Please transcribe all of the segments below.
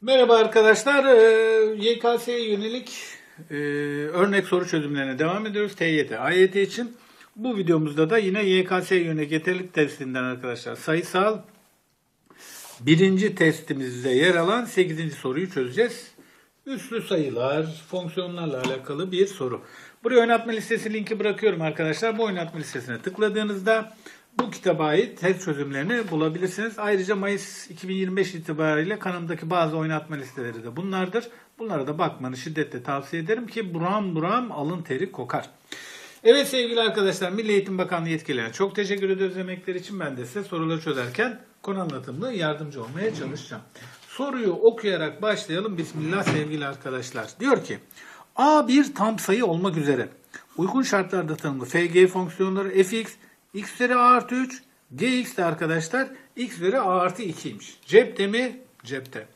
Merhaba arkadaşlar. Ee, YKS'ye yönelik e, örnek soru çözümlerine devam ediyoruz. TYT, AYT için. Bu videomuzda da yine YKS'ye yönelik yeterlilik testinden arkadaşlar sayısal birinci testimizde yer alan 8. soruyu çözeceğiz. Üslü sayılar, fonksiyonlarla alakalı bir soru. Buraya oynatma listesi linki bırakıyorum arkadaşlar. Bu oynatma listesine tıkladığınızda bu kitaba ait test çözümlerini bulabilirsiniz. Ayrıca Mayıs 2025 itibariyle kanalımdaki bazı oynatma listeleri de bunlardır. Bunlara da bakmanı şiddetle tavsiye ederim ki buram buram alın teri kokar. Evet sevgili arkadaşlar Milli Eğitim Bakanlığı yetkililerine çok teşekkür ediyoruz emekleri için. Ben de size soruları çözerken konu anlatımlı yardımcı olmaya çalışacağım. Soruyu okuyarak başlayalım. Bismillah sevgili arkadaşlar. Diyor ki A bir tam sayı olmak üzere uygun şartlarda tanımlı FG fonksiyonları fx x üzeri a artı 3 gx de arkadaşlar x üzeri a artı 2'ymiş. Cepte mi? Cepte.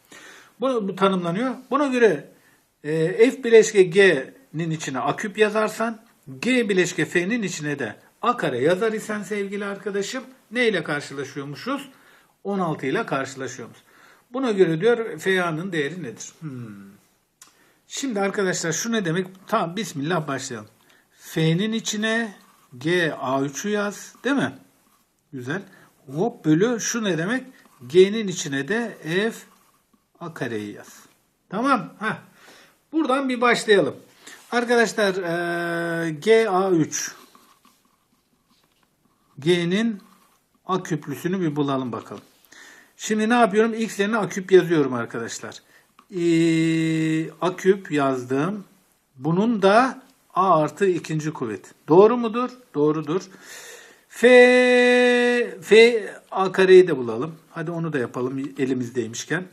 Bu, bu tanımlanıyor. Buna göre e, f bileşke g'nin içine a küp yazarsan g bileşke f'nin içine de a kare yazar isen sevgili arkadaşım ne ile karşılaşıyormuşuz? 16 ile karşılaşıyoruz. Buna göre diyor FA'nın değeri nedir? Hmm. Şimdi arkadaşlar şu ne demek? Tamam bismillah başlayalım. F'nin içine G A3'ü yaz değil mi? Güzel. Hop bölü şu ne demek? G'nin içine de F A kareyi yaz. Tamam. Heh. Buradan bir başlayalım. Arkadaşlar eee, G A3 G'nin A küplüsünü bir bulalım bakalım. Şimdi ne yapıyorum? X yerine A küp yazıyorum arkadaşlar. Ee, A küp yazdım. Bunun da A artı ikinci kuvvet. Doğru mudur? Doğrudur. F, F A kareyi de bulalım. Hadi onu da yapalım elimizdeymişken.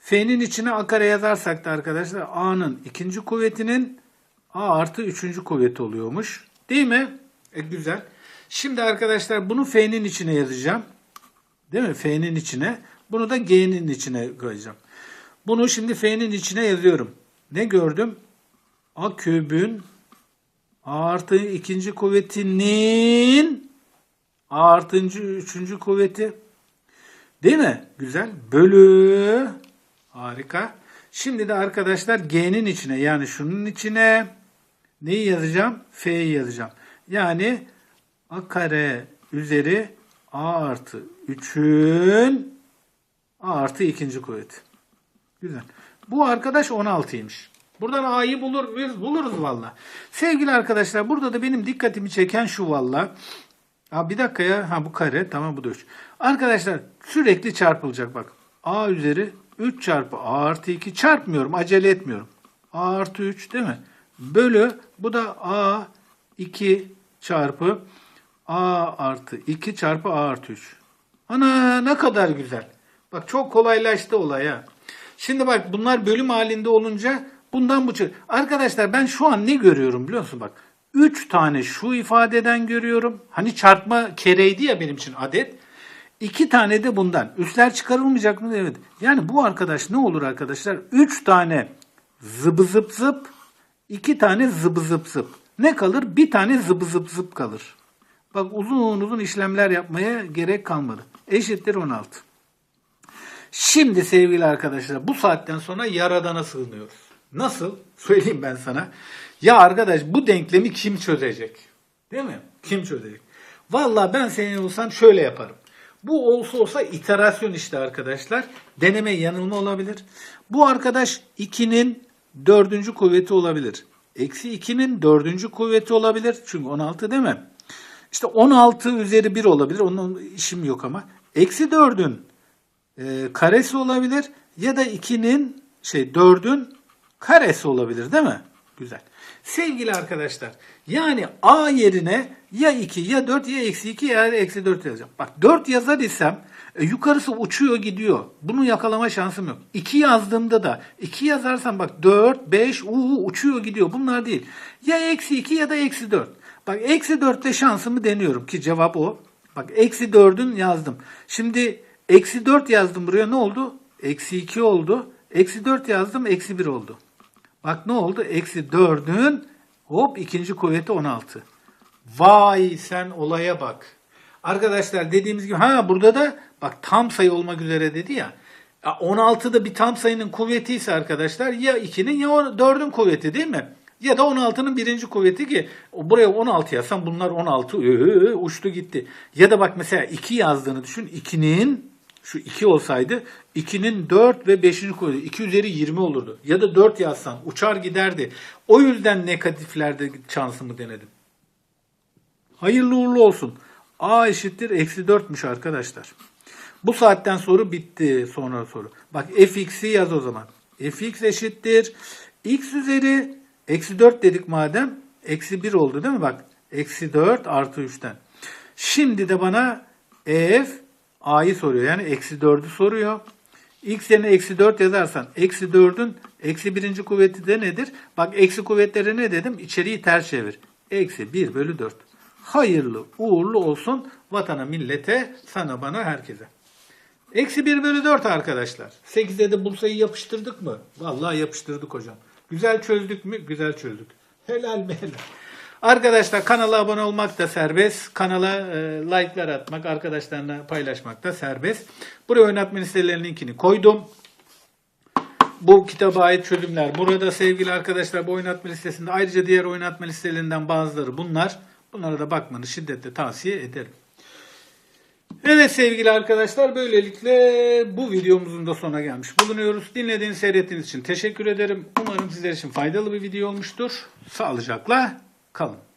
F'nin içine A kare yazarsak da arkadaşlar A'nın ikinci kuvvetinin A artı üçüncü kuvveti oluyormuş. Değil mi? E, güzel. Şimdi arkadaşlar bunu F'nin içine yazacağım. Değil mi? F'nin içine. Bunu da G'nin içine koyacağım. Bunu şimdi F'nin içine yazıyorum. Ne gördüm? A kübün Artı ikinci kuvvetinin A artıncı üçüncü kuvveti. Değil mi? Güzel. Bölü. Harika. Şimdi de arkadaşlar G'nin içine yani şunun içine neyi yazacağım? F'yi yazacağım. Yani A kare üzeri A artı 3'ün A artı ikinci kuvveti. Güzel. Bu arkadaş 16'ymış. Buradan A'yı bulur muyuz? Buluruz valla. Sevgili arkadaşlar burada da benim dikkatimi çeken şu valla. Ha bir dakika ya. Ha bu kare. Tamam bu da 3. Arkadaşlar sürekli çarpılacak bak. A üzeri 3 çarpı A artı 2 çarpmıyorum. Acele etmiyorum. A artı 3 değil mi? Bölü bu da A 2 çarpı A artı 2 çarpı A artı 3. Ana ne kadar güzel. Bak çok kolaylaştı olay ha. Şimdi bak bunlar bölüm halinde olunca bundan bu çık. Arkadaşlar ben şu an ne görüyorum biliyor musun bak. 3 tane şu ifadeden görüyorum. Hani çarpma kereydi ya benim için adet. 2 tane de bundan. Üstler çıkarılmayacak mı? Evet. Yani bu arkadaş ne olur arkadaşlar? 3 tane zıbı zıp zıp, 2 tane zıbı zıp zıp. Ne kalır? Bir tane zıbı zıp zıp kalır. Bak uzun uzun işlemler yapmaya gerek kalmadı. Eşittir 16. Şimdi sevgili arkadaşlar bu saatten sonra Yaradan'a sığınıyoruz. Nasıl? Söyleyeyim ben sana. Ya arkadaş bu denklemi kim çözecek? Değil mi? Kim çözecek? Vallahi ben senin olsam şöyle yaparım. Bu olsa olsa iterasyon işte arkadaşlar. Deneme yanılma olabilir. Bu arkadaş 2'nin dördüncü kuvveti olabilir. Eksi 2'nin dördüncü kuvveti olabilir. Çünkü 16 değil mi? İşte 16 üzeri 1 olabilir. Onun işim yok ama. Eksi 4'ün e, karesi olabilir ya da 2'nin şey 4'ün karesi olabilir değil mi? Güzel. Sevgili arkadaşlar yani A yerine ya 2 ya 4 ya eksi 2 ya eksi 4 yazacağım. Bak 4 yazar isem e, yukarısı uçuyor gidiyor. Bunu yakalama şansım yok. 2 yazdığımda da 2 yazarsam bak 4, 5 uu, uçuyor gidiyor. Bunlar değil. Ya eksi 2 ya da eksi 4. Bak eksi 4'te şansımı deniyorum ki cevap o. Bak eksi 4'ün yazdım. Şimdi eksi 4 yazdım buraya ne oldu? Eksi 2 oldu. Eksi 4 yazdım eksi 1 oldu. Bak ne oldu? Eksi 4'ün hop ikinci kuvveti 16. Vay sen olaya bak. Arkadaşlar dediğimiz gibi ha burada da bak tam sayı olmak üzere dedi ya. Ya 16 da bir tam sayının kuvveti ise arkadaşlar ya 2'nin ya 4'ün kuvveti değil mi? Ya da 16'nın birinci kuvveti ki buraya 16 yazsam bunlar 16 ee, uçtu gitti. Ya da bak mesela 2 yazdığını düşün. 2'nin şu 2 olsaydı 2'nin 4 ve 5. kuvveti 2 üzeri 20 olurdu. Ya da 4 yazsan uçar giderdi. O yüzden negatiflerde şansımı denedim. Hayırlı uğurlu olsun. A eşittir eksi 4'müş arkadaşlar. Bu saatten sonra bitti sonra soru. Bak fx'i yaz o zaman. fx eşittir. x üzeri eksi 4 dedik madem. Eksi 1 oldu değil mi? Bak eksi 4 artı 3'ten. Şimdi de bana f a'yı soruyor. Yani eksi 4'ü soruyor. x yerine eksi 4 yazarsan eksi 4'ün eksi birinci kuvveti de nedir? Bak eksi kuvvetleri ne dedim? İçeriği ters çevir. Eksi 1 bölü 4. Hayırlı uğurlu olsun vatana millete sana bana herkese. Eksi 1 bölü 4 arkadaşlar. 8'e de bulsayı yapıştırdık mı? Vallahi yapıştırdık hocam. Güzel çözdük mü? Güzel çözdük. Helal mi helal. Arkadaşlar kanala abone olmak da serbest. Kanala e, like'lar atmak, arkadaşlarına paylaşmak da serbest. Buraya oynatma listelerinin linkini koydum. Bu kitaba ait çözümler burada sevgili arkadaşlar. Bu oynatma listesinde ayrıca diğer oynatma listelerinden bazıları bunlar. Bunlara da bakmanı şiddetle tavsiye ederim. Evet sevgili arkadaşlar böylelikle bu videomuzun da sonuna gelmiş bulunuyoruz. Dinlediğiniz, seyrettiğiniz için teşekkür ederim. Umarım sizler için faydalı bir video olmuştur. Sağlıcakla Come.